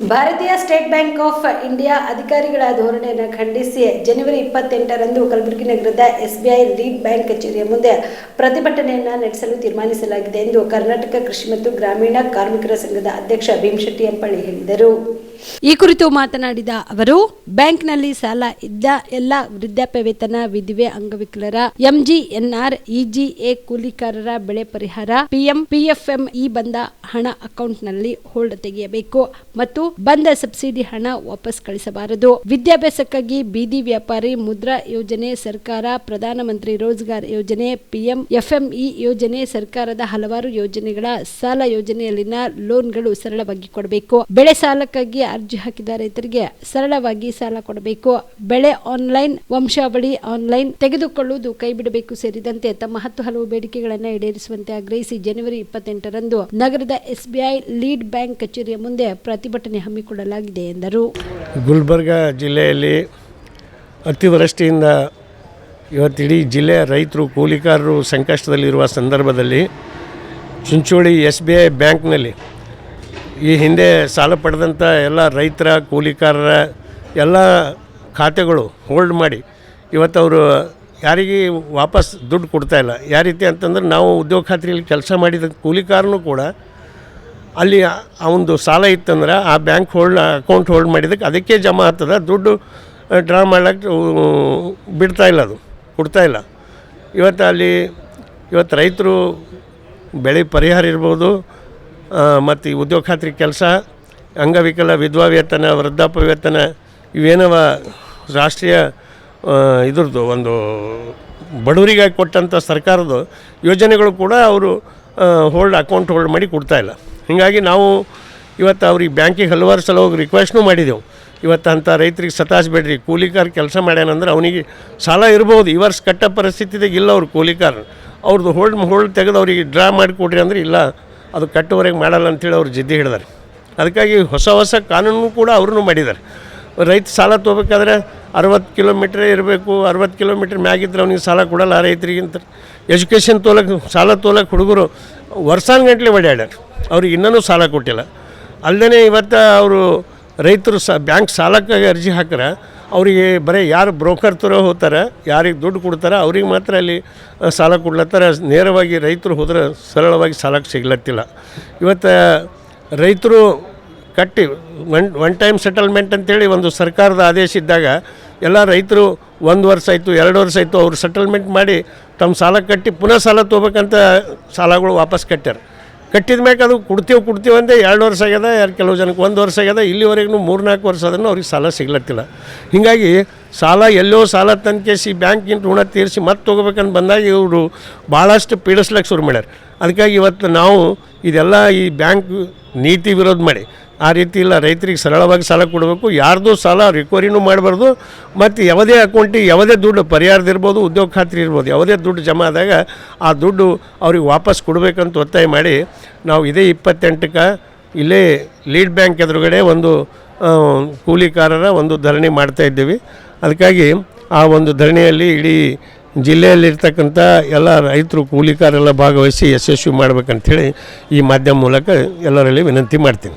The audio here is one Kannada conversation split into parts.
ಭಾರತೀಯ ಸ್ಟೇಟ್ ಬ್ಯಾಂಕ್ ಆಫ್ ಇಂಡಿಯಾ ಅಧಿಕಾರಿಗಳ ಧೋರಣೆಯನ್ನು ಖಂಡಿಸಿ ಜನವರಿ ಇಪ್ಪತ್ತೆಂಟರಂದು ಕಲಬುರಗಿ ನಗರದ ಎಸ್ಬಿಐ ಲೀಡ್ ಬ್ಯಾಂಕ್ ಕಚೇರಿಯ ಮುಂದೆ ಪ್ರತಿಭಟನೆಯನ್ನು ನಡೆಸಲು ತೀರ್ಮಾನಿಸಲಾಗಿದೆ ಎಂದು ಕರ್ನಾಟಕ ಕೃಷಿ ಮತ್ತು ಗ್ರಾಮೀಣ ಕಾರ್ಮಿಕರ ಸಂಘದ ಅಧ್ಯಕ್ಷ ಭೀಮಶೆಟ್ಟಿ ಅಂಪಳ್ಳಿ ಹೇಳಿದರು. ಈ ಕುರಿತು ಮಾತನಾಡಿದ ಅವರು, ಬ್ಯಾಂಕ್ನಲ್ಲಿ ಸಾಲ ಇದ್ದ ಎಲ್ಲ ವೃದ್ಧಾಪ್ಯ ವೇತನ ವಿಧಿವೆ ಅಂಗವಿಕಲರ ಎಂಜಿಎನ್ಆರ್, ಇಜಿಎ ಕೂಲಿಕಾರರ ಬೆಳೆ ಪರಿಹಾರ, ಪಿಎಂ, ಪಿಎಫ್ಎಂ ಈ ಬಂದ ಹಣ ಅಕೌಂಟ್ನಲ್ಲಿ ಹೋಲ್ಡ್ ತೆಗೆಯಬೇಕು ಮತ್ತು ಬಂದ ಸಬ್ಸಿಡಿ ಹಣ ವಾಪಸ್ ಕಳಿಸಬಾರದು. ವಿದ್ಯಾಭ್ಯಾಸಕ್ಕಾಗಿ ಬೀದಿ ವ್ಯಾಪಾರಿ ಮುದ್ರಾ ಯೋಜನೆ ಸರ್ಕಾರ, ಪ್ರಧಾನಮಂತ್ರಿ ರೋಜ್ಗಾರ್ ಯೋಜನೆ, ಪಿಎಂ, ಎಫ್ಎಂಇ ಯೋಜನೆ ಸರ್ಕಾರದ ಹಲವಾರು ಯೋಜನೆಗಳ ಸಾಲ ಯೋಜನೆಯಲ್ಲಿನ ಲೋನ್ಗಳು ಸರಳವಾಗಿ ಕೊಡಬೇಕು. ಬೆಳೆ ಸಾಲಕ್ಕಾಗಿ ಅರ್ಜಿ ಹಾಕಿದ ರೈತರಿಗೆ ಸರಳವಾಗಿ ಸಾಲ ಕೊಡಬೇಕು. ಬೆಳೆ ಆನ್ಲೈನ್, ವಂಶಾವಳಿ ಆನ್ಲೈನ್ ತೆಗೆದುಕೊಳ್ಳುವುದು ಕೈಬಿಡಬೇಕು ಸೇರಿದಂತೆ ತಮ್ಮ ಹತ್ತು ಹಲವು ಬೇಡಿಕೆಗಳನ್ನು ಈಡೇರಿಸುವಂತೆ ಆಗ್ರಹಿಸಿ ಜನವರಿ ಇಪ್ಪತ್ತೆಂಟರಂದು ನಗರದ ಎಸ್ಬಿಐ ಲೀಡ್ ಬ್ಯಾಂಕ್ ಕಚೇರಿಯ ಮುಂದೆ ಪ್ರತಿಭಟನೆ ಹಮ್ಮಿಕೊಳ್ಳಲಾಗಿದೆ ಎಂದರು. ಗುಲ್ಬರ್ಗ ಜಿಲ್ಲೆಯಲ್ಲಿ ಅತಿವೃಷ್ಟಿಯಿಂದ ಇವತ್ತಿಡೀ ಜಿಲ್ಲೆಯ ರೈತರು, ಕೂಲಿಕಾರರು ಸಂಕಷ್ಟದಲ್ಲಿರುವ ಸಂದರ್ಭದಲ್ಲಿ ಚುಂಚೋಳಿ ಎಸ್ ಬಿ ಐ ಬ್ಯಾಂಕ್ನಲ್ಲಿ ಈ ಹಿಂದೆ ಸಾಲ ಪಡೆದಂಥ ಎಲ್ಲ ರೈತರ, ಕೂಲಿಕಾರರ ಎಲ್ಲ ಖಾತೆಗಳು ಹೋಲ್ಡ್ ಮಾಡಿ ಇವತ್ತು ಅವರು ಯಾರಿಗೆ ವಾಪಸ್ ದುಡ್ಡು ಕೊಡ್ತಾ ಇಲ್ಲ. ಯಾವ ರೀತಿ ಅಂತಂದ್ರೆ ನಾವು ಉದ್ಯೋಗ ಖಾತ್ರಿಯಲ್ಲಿ ಕೆಲಸ ಮಾಡಿದ ಕೂಲಿಕಾರನು ಕೂಡ ಅಲ್ಲಿ ಒಂದು ಸಾಲ ಇತ್ತಂದ್ರೆ ಆ ಬ್ಯಾಂಕ್ ಹೋಲ್ಡ್, ಅಕೌಂಟ್ ಹೋಲ್ಡ್ ಮಾಡಿದಕ್ಕೆ ಅದಕ್ಕೆ ಜಮಾ ಆಗ್ತದೆ. ದುಡ್ಡು ಡ್ರಾ ಮಾಡ್ಲಿಕ್ಕೆ ಬಿಡ್ತಾ ಇಲ್ಲ ಅದು, ಕೊಡ್ತಾ ಇಲ್ಲ. ಇವತ್ತು ಅಲ್ಲಿ, ಇವತ್ತು ರೈತರು ಬೆಳೆ ಪರಿಹಾರ ಇರ್ಬೋದು ಮತ್ತು ಈ ಉದ್ಯೋಗ ಖಾತ್ರಿ ಕೆಲಸ, ಅಂಗವಿಕಲ ವಿಧವಾ ವೇತನ ವೃದ್ಧಾಪ್ಯ ವೇತನ ಇವೇನವ ರಾಷ್ಟ್ರೀಯ ಇದ್ರದ್ದು ಒಂದು ಬಡವರಿಗಾಗಿ ಕೊಟ್ಟಂಥ ಸರ್ಕಾರದ ಯೋಜನೆಗಳು ಕೂಡ ಅವರು ಹೋಲ್ಡ್ ಅಕೌಂಟ್ ಹೋಲ್ಡ್ ಮಾಡಿ ಕೊಡ್ತಾಯಿಲ್ಲ ಹೀಗಾಗಿ ನಾವು ಇವತ್ತು ಅವ್ರಿಗೆ ಬ್ಯಾಂಕಿಗೆ ಹಲವಾರು ಸಲ ಹೋಗಿ ರಿಕ್ವೆಸ್ಟ್ನೂ ಮಾಡಿದೆವು. ಇವತ್ತು ಅಂಥ ರೈತರಿಗೆ ಸತಾಯಿಸ್ಬೇಡ್ರಿ ಕೂಲಿಕಾರ ಕೆಲಸ ಮಾಡ್ಯಾನಂದ್ರೆ ಅವನಿಗೆ ಸಾಲ ಇರ್ಬೋದು. ಈ ವರ್ಷ ಕಟ್ಟ ಪರಿಸ್ಥಿತಿದಾಗ ಇಲ್ಲ ಅವ್ರು ಕೂಲಿಕಾರ ಅವ್ರದ್ದು ಹೋಲ್ಡ್ ಹೋಲ್ಡ್ ತೆಗೆದು ಅವ್ರಿಗೆ ಡ್ರಾ ಮಾಡಿ ಕೊಡ್ರಿ ಅಂದ್ರೆ ಇಲ್ಲ. ಅದು ಕಟ್ಟುವರೆಗೆ ಮಾಡಲ್ಲ ಅಂತೇಳಿ ಅವ್ರು ಜಿದ್ದಿ ಹಿಡಿದಾರೆ. ಅದಕ್ಕಾಗಿ ಹೊಸ ಹೊಸ ಕಾನೂನು ಕೂಡ ಅವ್ರೂ ಮಾಡಿದ್ದಾರೆ. ರೈತ ಸಾಲ ತೊಗೋಬೇಕಾದ್ರೆ ಅರವತ್ತು ಕಿಲೋಮೀಟ್ರೇ ಇರಬೇಕು, ಅರವತ್ತು ಕಿಲೋಮೀಟ್ರ್ ಮ್ಯಾಗಿದ್ರೆ ಅವ್ನಿಗೆ ಸಾಲ ಕೊಡಲ್ಲ ರೈತರಿಗಿಂತ. ಎಜುಕೇಷನ್ ತೋಲಕ್ಕೆ ಸಾಲ ತೋಲಕ್ಕೆ ಹುಡುಗರು ವರ್ಷಾನ್ಗಂಟ್ಲೆ ಓಡಾಡ್ಯಾರ. ಅವ್ರಿಗೆ ಇನ್ನೂ ಸಾಲ ಕೊಟ್ಟಿಲ್ಲ. ಅಲ್ಲದೇ ಇವತ್ತು ಅವರು ರೈತರು ಸ, ಬ್ಯಾಂಕ್ ಸಾಲಕ್ಕಾಗಿ ಅರ್ಜಿ ಹಾಕ್ರೆ ಅವರಿಗೆ ಬರೀ ಯಾರು ಬ್ರೋಕರ್ ತರ ಹೋಗ್ತಾರೆ, ಯಾರಿಗೆ ದುಡ್ಡು ಕೊಡ್ತಾರೆ, ಅವ್ರಿಗೆ ಮಾತ್ರ ಅಲ್ಲಿ ಸಾಲ ಕೊಡ್ಲತ್ತಾರೆ. ನೇರವಾಗಿ ರೈತರು ಹೋದ್ರೆ ಸರಳವಾಗಿ ಸಾಲಕ್ಕೆ ಸಿಗ್ಲತ್ತಿಲ್ಲ. ಇವತ್ತು ರೈತರು ಕಟ್ಟಿ, ಒನ್ ಒನ್ ಟೈಮ್ ಸೆಟಲ್ಮೆಂಟ್ ಅಂತೇಳಿ ಒಂದು ಸರ್ಕಾರದ ಆದೇಶ ಇದ್ದಾಗ ಎಲ್ಲ ರೈತರು ಒಂದು ವರ್ಷ ಆಯಿತು, ಎರಡು ವರ್ಷ ಆಯಿತು, ಅವರು ಸೆಟಲ್ಮೆಂಟ್ ಮಾಡಿ ತಮ್ಮ ಸಾಲ ಕಟ್ಟಿ ಪುನಃ ಸಾಲ ತೊಗೋಬೇಕಂತ ಸಾಲಗಳು ವಾಪಸ್ ಕಟ್ಟ್ಯಾರ. ಕಟ್ಟಿದ ಮೇಲೆ ಅದು ಕೊಡ್ತೀವಿ ಕೊಡ್ತೀವಿ ಅಂದೆ ಎರಡು ವರ್ಷ ಆಗ್ಯದ, ಯಾರು ಕೆಲವು ಜನಕ್ಕೆ ಒಂದು ವರ್ಷ ಆಗ್ಯದ, ಇಲ್ಲಿವರೆಗೂ ಮೂರು ನಾಲ್ಕು ವರ್ಷ ಅದನ್ನು ಅವ್ರಿಗೆ ಸಾಲ ಸಿಗ್ಲತ್ತಿಲ್ಲ. ಹೀಗಾಗಿ ಸಾಲ ಎಲ್ಲೋ ಸಾಲ ತನ್ಕೇಸಿ ಬ್ಯಾಂಕಿನ ಋಣ ತೀರಿಸಿ ಮತ್ತೆ ತೊಗೋಬೇಕಂತ ಬಂದಾಗ ಇವರು ಭಾಳಷ್ಟು ಪೀಡಿಸ್ಲಿಕ್ಕೆ ಶುರು ಮಾಡ್ಯಾರ. ಅದಕ್ಕಾಗಿ ಇವತ್ತು ನಾವು ಇದೆಲ್ಲ ಈ ಬ್ಯಾಂಕ್ ನೀತಿ ವಿರೋಧ ಮಾಡಿ ಆ ರೀತಿ ಇಲ್ಲ. ರೈತರಿಗೆ ಸರಳವಾಗಿ ಸಾಲ ಕೊಡಬೇಕು. ಯಾರ್ದು ಸಾಲ ರಿಕವರಿನೂ ಮಾಡಬಾರ್ದು. ಮತ್ತು ಯಾವುದೇ ಅಕೌಂಟಿಗೆ ಯಾವುದೇ ದುಡ್ಡು ಪರಿಹಾರದಿರ್ಬೋದು ಉದ್ಯೋಗ ಖಾತ್ರಿ ಇರ್ಬೋದು, ಯಾವುದೇ ದುಡ್ಡು ಜಮಾ ಆದಾಗ ಆ ದುಡ್ಡು ಅವ್ರಿಗೆ ವಾಪಸ್ ಕೊಡಬೇಕಂತ ಒತ್ತಾಯ ಮಾಡಿ ನಾವು ಇದೇ ಇಪ್ಪತ್ತೆಂಟಕ್ಕೆ ಇಲ್ಲೇ ಲೀಡ್ ಬ್ಯಾಂಕ್ ಎದುರುಗಡೆ ಒಂದು ಕೂಲಿಕಾರರ ಒಂದು ಧರಣಿ ಮಾಡ್ತಾ ಇದ್ದೀವಿ. ಅದಕ್ಕಾಗಿ ಆ ಒಂದು ಧರಣಿಯಲ್ಲಿ ಇಡೀ ಜಿಲ್ಲೆಯಲ್ಲಿರ್ತಕ್ಕಂಥ ಎಲ್ಲ ರೈತರು, ಕೂಲಿಕಾರೆಲ್ಲ ಭಾಗವಹಿಸಿ ಯಶಸ್ವಿ ಮಾಡ್ಬೇಕಂಥೇಳಿ ಈ ಮಾಧ್ಯಮ ಮೂಲಕ ಎಲ್ಲರಲ್ಲಿ ವಿನಂತಿ ಮಾಡ್ತೀನಿ.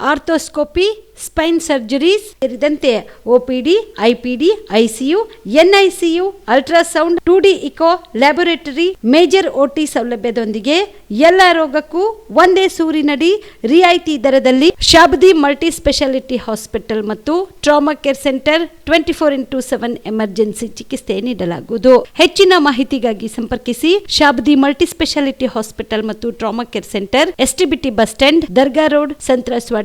arthroscopy, spine surgeries ಸೇರಿದಂತೆ OPD IPD ICU NICU ultrasound, two D echo laboratory, major OT ಸೌಲಭ್ಯದೊಂದಿಗೆ ಎಲ್ಲ ರೋಗಕ್ಕೂ ಒಂದೇ ಸೂರಿನಡಿ ರಿಯಾಯಿತಿ ದರದಲ್ಲಿ ಶಾಬ್ದಿ ಮಲ್ಟಿ ಸ್ಪೆಷಾಲಿಟಿ ಹಾಸ್ಪಿಟಲ್ ಮತ್ತು trauma care centre twenty four into seven emergency ಚಿಕಿತ್ಸೆ ನೀಡಲಾಗುವುದು. ಹೆಚ್ಚಿನ ಮಾಹಿತಿಗಾಗಿ ಸಂಪರ್ಕಿಸಿ ಶಾಬ್ದಿ ಮಲ್ಟಿ ಸ್ಪೆಷಾಲಿಟಿ ಹಾಸ್ಪಿಟಲ್ ಮತ್ತು trauma care centre STBT bus stand, Dargah road, Santraswadi